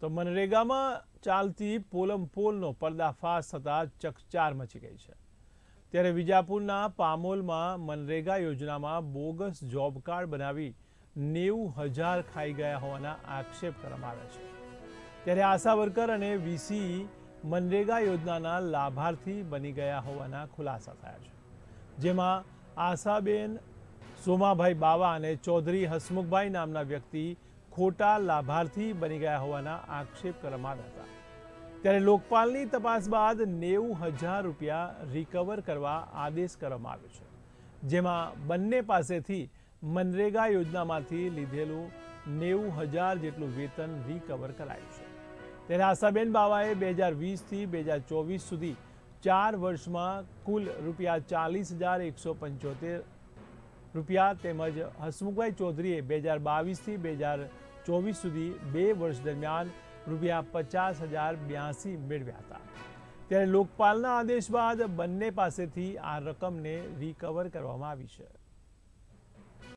તો મનરેગામાં ચાલતી પોલમ પોલનો પર્દાફાશ થતાં ચકચાર મચી ગઈ છે. ત્યારે વિજાપુરના પામોલમાં મનરેગા યોજનામાં બોગસ જોબ કાર્ડ બનાવી નેવું હજાર ખાઈ ગયા હોવાના આક્ષેપ કરવામાં આવ્યા છે. ત્યારે આશા વર્કર અને વીસી મનરેગા યોજનાના લાભાર્થી બની ગયા હોવાના ખુલાસા થયા છે. જેમાં આશાબેન, સોમાભાઈ બાવા અને ચૌધરી હસમુખભાઈ નામના વ્યક્તિ ખોટા લાભાર્થી બની ગયા હોવાના આક્ષેપ કરવામાં આવ્યા હતા. ત્યારે લોકપાલની તપાસ બાદ નેવું હજાર રૂપિયા રિકવર કરવા આદેશ કરવામાં આવ્યો છે. જેમાં બંને પાસેથી મનરેગા યોજનામાંથી લીધેલું નેવું હજાર જેટલું વેતન રિકવર કરાયું છે. ત્યારે આશાબેન બાવાએ બે હજાર વીસથી બે હજાર ચોવીસ સુધી ચાર વર્ષમાં કુલ રૂપિયા ચાલીસ હજાર એકસો પંચોતેર રૂપિયા તેમજ હસમુખભાઈ ચૌધરીએ બે હજાર બાવીસથી બે હજાર ચોવીસ સુધી બે વર્ષ દરમિયાન રૂપિયા પચાસ હજાર બ્યાસી મેળવ્યા હતા. ત્યારે લોકપાલના આદેશ બાદ બંને પાસેથી આ રકમને રિકવર કરવામાં આવી છે.